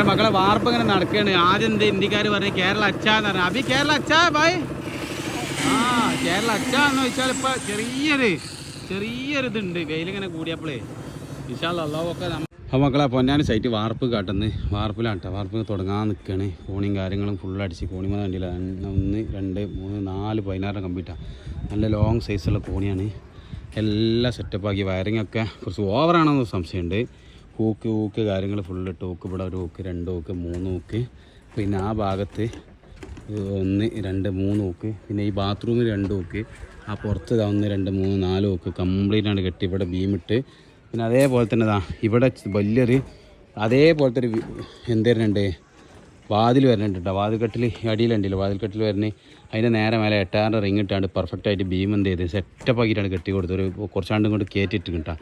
അങ്ങനെ മക്കളെ വാർപ്പ് ഇങ്ങനെ നടക്കുകയാണ്. ആദ്യം എന്ത് ഇന്ത്യക്കാർ പറഞ്ഞു കേരള അച്ചാന്ന് പറഞ്ഞു. അഭി കേരള അച്ചാ ബായ് ആ കേരള അച്ചാ എന്ന് വെച്ചാൽ ഇപ്പൊ ചെറിയൊരു ചെറിയൊരു ഇതുണ്ട്. വെയിലിങ്ങനെ കൂടിയപ്പോഴേ വിശാല അള്ളാഹൊക്കെ അപ്പോൾ മക്കളെ പൊന്നാനി സൈറ്റ് വാർപ്പ് കാട്ടുന്നു. വാർപ്പിലാണ് കേട്ടോ വാർപ്പ് തുടങ്ങാൻ നിൽക്കുകയാണ് കോണിയും കാര്യങ്ങളും ഫുൾ അടിച്ച് കോണിമ കണ്ടില്ല. ഒന്ന് രണ്ട് മൂന്ന് നാല് പതിനാറ് കമ്പ്യൂട്ടാണ് നല്ല ലോങ് സൈസുള്ള കോണിയാണ്. എല്ലാം സെറ്റപ്പാക്കി വയറിങ്ങൊക്കെ കുറച്ച് ഓവറാണെന്ന് സംശയമുണ്ട്. ഹൂക്ക് ഓക്ക് കാര്യങ്ങൾ ഫുള്ളിട്ട് ഹൂക്ക് ഇവിടെ ഒരു ഓക്ക് രണ്ട് ഓക്ക് മൂന്ന് ഓക്ക് പിന്നെ ആ ഭാഗത്ത് ഒന്ന് രണ്ട് മൂന്ന് ഓക്ക് പിന്നെ ഈ ബാത്റൂമിൽ രണ്ട് ഓക്ക് ആ പുറത്ത് ഇതാ ഒന്ന് രണ്ട് മൂന്ന് നാല് ഓക്ക് കംപ്ലീറ്റ് ആണ് കെട്ടി ഇവിടെ ബീമിട്ട് പിന്നെ അതേപോലെ തന്നെ ഇതാ ഇവിടെ വലിയൊരു അതേപോലത്തെ ഒരു വി- എന്ത് വരുന്നുണ്ട്? വാതിൽ വരുന്നുണ്ട് കേട്ടോ വാതിൽക്കെട്ടിൽ അടിയിലുണ്ടല്ലോ. വാതിൽക്കെട്ടിൽ വരുന്നത് അതിന്റെ നേരെ മേലെ എട്ടാറിന്റെ റിങ് ഇട്ടാണ്ട് പെർഫെക്റ്റായിട്ട് ബീം ചെയ്ത് സെറ്റപ്പ് ആക്കിയിട്ടാണ് കെട്ടി കൊടുത്തത്. ഒരു കുറച്ചാണ്ടും കൊണ്ട് കയറ്റിയിട്ട് കിട്ടാം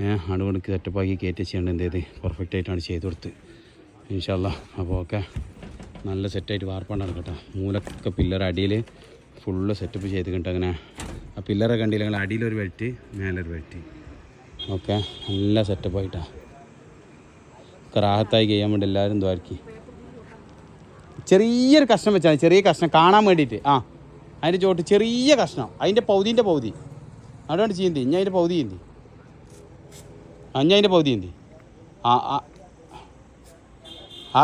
തെറ്റപ്പാക്കി ആക്കി കയറ്റി ചെയ്യാണ്ട് എന്ത് ചെയ്ത്? പെർഫെക്റ്റ് ആയിട്ടാണ് ചെയ്ത് കൊടുത്ത്. ഇൻഷാല്ല അപ്പോൾ ഓക്കെ നല്ല സെറ്റായിട്ട് വാർപ്പാണ്ടാണ് കേട്ടോ മൂലൊക്കെ പില്ലർ അടിയിൽ ഫുള്ള് സെറ്റപ്പ് ചെയ്ത് കിട്ടും അങ്ങനെ ആ പില്ലറെ കണ്ടില്ല? ഞങ്ങൾ അടിയിലൊരു വെട്ടി മേലൊരു വെട്ടി ഓക്കെ നല്ല സെറ്റപ്പായിട്ടാണ് റാഹത്തായി ചെയ്യാൻ വേണ്ടി എല്ലാവരും ദ്വാരക്കി ചെറിയൊരു കഷ്ണം വെച്ചാൽ ചെറിയ കഷ്ണം കാണാൻ വേണ്ടിയിട്ട്. ആ അതിന്റെ ചോട്ട് ചെറിയ കഷ്ണം. അതിന്റെ പൗതിന്റെ പൗതി. അതുകൊണ്ട് ചെയ്യുന്നത്. ഇനി അതിന്റെ പൗതി ചെയ്യുന്നത്. അഞ്ഞ അതിന്റെ പകുതി എന്തി? ആ ആ.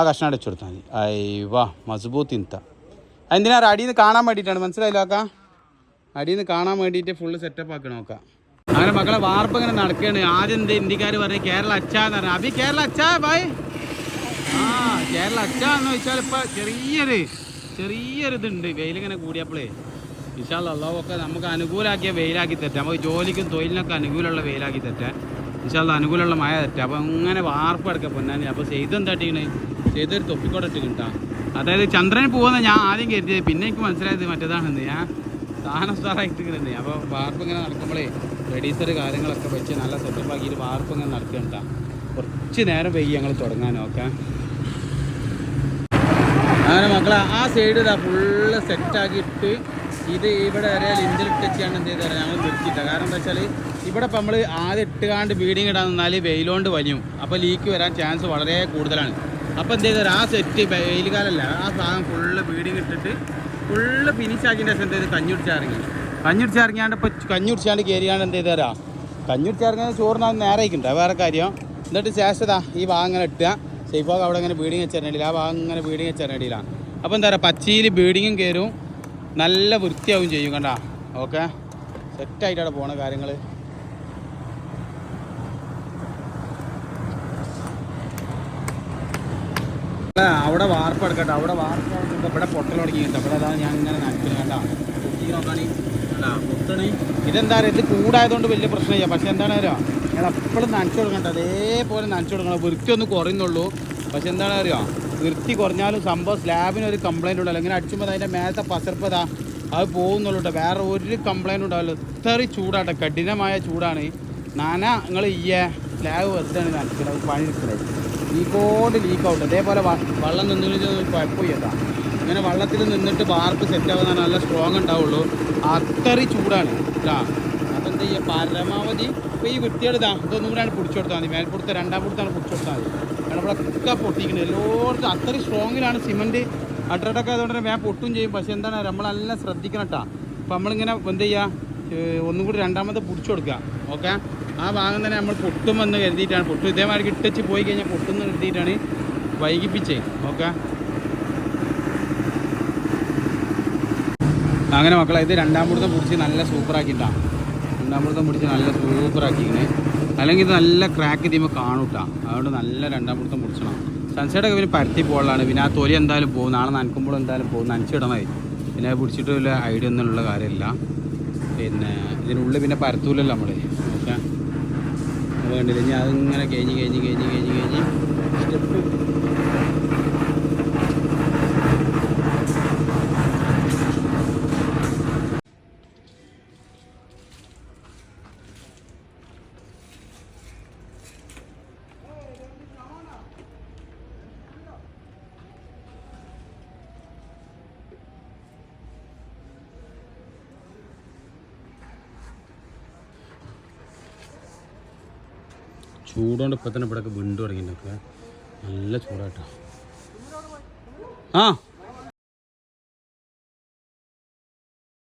കഷ്ണം അടച്ചു കൊടുത്താൽ മതി. അയ്യവാ മസ്ബൂത്ത് ഇന്ത എന്തിനാ അടിയിൽ നിന്ന് കാണാൻ വേണ്ടിയിട്ടാണ്? മനസ്സിലായില്ലോ ആക്ക അടിയിൽ നിന്ന് കാണാൻ വേണ്ടിയിട്ട് ഫുള്ള് സെറ്റപ്പ് ആക്കി നോക്കാം അങ്ങനെ മക്കളെ വാർപ്പ് ഇങ്ങനെ നടക്കുകയാണ് ആദ്യം എന്ത് ഇന്ത്യക്കാർ പറഞ്ഞു കേരള അച്ചാന്ന് പറഞ്ഞു. അഭി കേരള അച്ചാ ബായ് ആ കേരള അച്ചാ എന്ന് വെച്ചാൽ ഇപ്പൊ ചെറിയൊരു ചെറിയൊരു ഇതുണ്ട്. വെയിലിങ്ങനെ കൂടിയപ്പോഴേ വിശാൽ നമുക്ക് അനുകൂലമാക്കിയ വെയിലാക്കി തെറ്റാം. നമുക്ക് ജോലിക്കും തൊഴിലിനൊക്കെ അനുകൂലമുള്ള വെയിലാക്കി തെറ്റാം. വിശാൽ അനുകൂലമുള്ള മഴ തെറ്റാം. അപ്പോൾ അങ്ങനെ വാർപ്പ് എടുക്കുക പൊന്നാനി. അപ്പോൾ ചെയ്ത് എന്താട്ടിക്കണ് ചെയ്തൊരു തൊപ്പിക്കോടെ ഇട്ട് കിട്ടാം അതായത് ചന്ദ്രന് പോകുന്ന ഞാൻ ആദ്യം കരുതിയത് പിന്നെ എനിക്ക് മനസ്സിലായത് മറ്റേതാണെന്ന്. ഞാൻ സാധനം സ്റ്റാറായിട്ട് ഇങ്ങനെ അപ്പോൾ വാർപ്പ് ഇങ്ങനെ നടക്കുമ്പോഴേ റെഡീസർ കാര്യങ്ങളൊക്കെ വെച്ച് നല്ല സെറ്റപ്പ് ആക്കിയിട്ട് വാർപ്പ് ഇങ്ങനെ നടക്കണ്ട കുറച്ച് നേരം വൈകി ഞങ്ങൾ നോക്കാം അങ്ങനെ മക്കളെ ആ സൈഡ് ഇതാ ഫുള്ള് സെറ്റാക്കിയിട്ട് ഇത് ഇവിടെ വരെ ലിഞ്ചിൽ ഇട്ടാണ് എന്ത് ചെയ്താൽ ഞങ്ങൾ നിർത്തിയിട്ട കാരണം എന്താ വെച്ചാൽ ഇവിടെ ഇപ്പം നമ്മൾ ആദ്യം ഇട്ടുകാണ്ട് ബീഡിങ് ഇടാൻ നിന്നാൽ വെയിലോണ്ട് വലിയും. അപ്പോൾ ലീക്ക് വരാൻ ചാൻസ് വളരെ കൂടുതലാണ്. അപ്പോൾ എന്ത് ചെയ്താൽ ആ സെറ്റ് വെയിലുകാലല്ല ആ സാധനം ഫുള്ള് ബീഡിങ് ഇട്ടിട്ട് ഫുള്ള് ഫിനിഷ് ആക്കിയതിന്റെ ശേഷം എന്ത് ചെയ്ത്? കഞ്ഞുടിച്ചിറങ്ങി കഞ്ഞുടിച്ചിറങ്ങിയാണ്ട് ഇപ്പോൾ കഞ്ഞുടിച്ചാണ്ട് കയറിയാണ്ട് എന്ത് ചെയ്താരാ? കഞ്ഞുടിച്ചിറങ്ങിയ ചോറിനാണ് നേരെ ആയിക്കണ്ട വേറെ കാര്യം. എന്നിട്ട് ശേഷതാ ഈ ഭാഗം ഇങ്ങനെ ഇട്ടുക. സേഫാഗ് അവിടെ ഇങ്ങനെ ബീഡിങ് വെച്ചിട്ടുണ്ടെങ്കിൽ ആ ഭാഗം ഇങ്ങനെ ബീഡിങ് വെച്ചിട്ടുണ്ടെങ്കിലാണ് അപ്പോൾ എന്താ പറയുക? പച്ചയിൽ ബീഡിങ്ങും കയറും നല്ല വൃത്തിയാവും ചെയ്യും കണ്ട. ഓക്കെ. സെറ്റായിട്ടാണ് പോണ കാര്യങ്ങൾ അവിടെ വാർപ്പ് എടുക്കട്ടെ. അവിടെ വാർപ്പ് എടുക്കുമ്പോൾ ഇവിടെ പൊട്ടൽ തുടങ്ങിയിട്ട് ഇവിടെ അതാ ഞാൻ ഇങ്ങനെ നനയ്ക്കുന്നത് കണ്ട. കുത്തി നോക്കാണി. കണ്ടാ പൊട്ടണി. ഇതെന്താ പറയുക ഇത് കൂടായതുകൊണ്ട് വലിയ പ്രശ്നമില്ല. പക്ഷെ എന്താണ് അറിയോ? ഞാൻ എപ്പോഴും നനച്ചു കൊടുക്കണ്ട. അതേപോലെ നനച്ചു കൊടുക്കണം. വൃത്തി ഒന്ന് കുറയുന്നുള്ളൂ. പക്ഷെ എന്താണ് അറിയോ? വൃത്തി കുറഞ്ഞാലും സംഭവം സ്ലാബിന് ഒരു കംപ്ലൈന്റ് ഉണ്ടല്ലോ. ഇങ്ങനെ അടിച്ചുമ്പോൾ അതിന്റെ മേലത്തെ പസർപ്പതാ അത് പോകുന്നുള്ളൂ കേട്ടോ വേറെ ഒരു കംപ്ലൈന്റ് ഉണ്ടാവില്ല. ഇത്രയും ചൂടാട്ടോ. കഠിനമായ ചൂടാണ്. നാന നിങ്ങൾ ഈ സ്ലാബ് വെറുതെയാണ് പണി എടുക്കുന്നത് ലീക്കോട്ട്. ലീക്ക് ഔട്ട് അതേപോലെ വള്ളം നിന്നിട്ട് കുഴപ്പമില്ല ഇങ്ങനെ വെള്ളത്തിൽ നിന്നിട്ട് വാർപ്പ് സെറ്റ് ആവുന്ന നല്ല സ്ട്രോങ് ഉണ്ടാവുള്ളൂ. അത്രയും ചൂടാണ്. കേട്ടാ ചെയ്യുക പരമാവധി ഇപ്പോൾ ഈ വൃത്തിയോട് ഇതാ ഇതൊന്നും കൂടെയാണ് പിടിച്ചു കൊടുത്താൽ മതി. മേൽപ്പുറത്തെ രണ്ടാം പുറത്താണ് പിടിച്ചു കൊടുത്താൽ മതി. കാരണം ഇവിടെ ഒക്കെ പൊട്ടിക്കുന്നത് എല്ലായിടത്തും അത്രയും സ്ട്രോങ്ങിലാണ് സിമന്റ് അഡ്രഡൊക്കെ അതുകൊണ്ട് തന്നെ വേഗം പൊട്ടും ചെയ്യും. പക്ഷേ എന്താണ് നമ്മളെല്ലാം ശ്രദ്ധിക്കണം കേട്ടോ അപ്പോൾ നമ്മളിങ്ങനെ എന്ത് ചെയ്യുക ഒന്നും കൂടി രണ്ടാമത് പിടിച്ചു കൊടുക്കുക ഓക്കെ? ആ ഭാഗം തന്നെ നമ്മൾ പൊട്ടുമെന്ന് കരുതിയിട്ടാണ്. പൊട്ടും. ഇതേമാതിരി ഇട്ടച്ച് പോയി കഴിഞ്ഞാൽ പൊട്ടുമെന്ന് കരുതിയിട്ടാണ് വൈകിപ്പിച്ചേ. ഓക്കെ? അങ്ങനെ മക്കളെ ഇത് കൂടുതൽ പിടിച്ച് നല്ല സൂപ്പറാക്കിയിട്ടാണ് രണ്ടാം മുടുത്തം പിടിച്ച് നല്ല സൂപ്പറാക്കിക്കണേ അല്ലെങ്കിൽ ഇത് നല്ല ക്രാക്ക് ചെയ്യുമ്പോൾ കാണൂട്ടാ. അതുകൊണ്ട് നല്ല രണ്ടാം മുടുത്തം പിടിച്ചണം സൺസൈഡൊക്കെ പിന്നെ പരത്തി പോകാനാണ് പിന്നെ ആ തൊലി എന്തായാലും പോകും. നാളെ നനക്കുമ്പോൾ എന്തായാലും പോകും. നനച്ചിടണമായി പിന്നെ പിടിച്ചിട്ട് വലിയ ഐഡിയ ഒന്നുള്ള കാര്യമില്ല. പിന്നെ ഇതിനുള്ളിൽ പിന്നെ പരത്തൂലല്ലോ നമ്മൾ ഓക്കെ കണ്ടില്ല? ഇനി അതിങ്ങനെ കഴിഞ്ഞ് കഴിഞ്ഞ് കഴിഞ്ഞ് കഴിഞ്ഞ് ചൂടുകൊണ്ട് ഇപ്പം തന്നെ ഇവിടെയൊക്കെ വിണ്ടു തുടങ്ങിയിട്ടൊക്കെ നല്ല ചൂടായിട്ടോ ആ.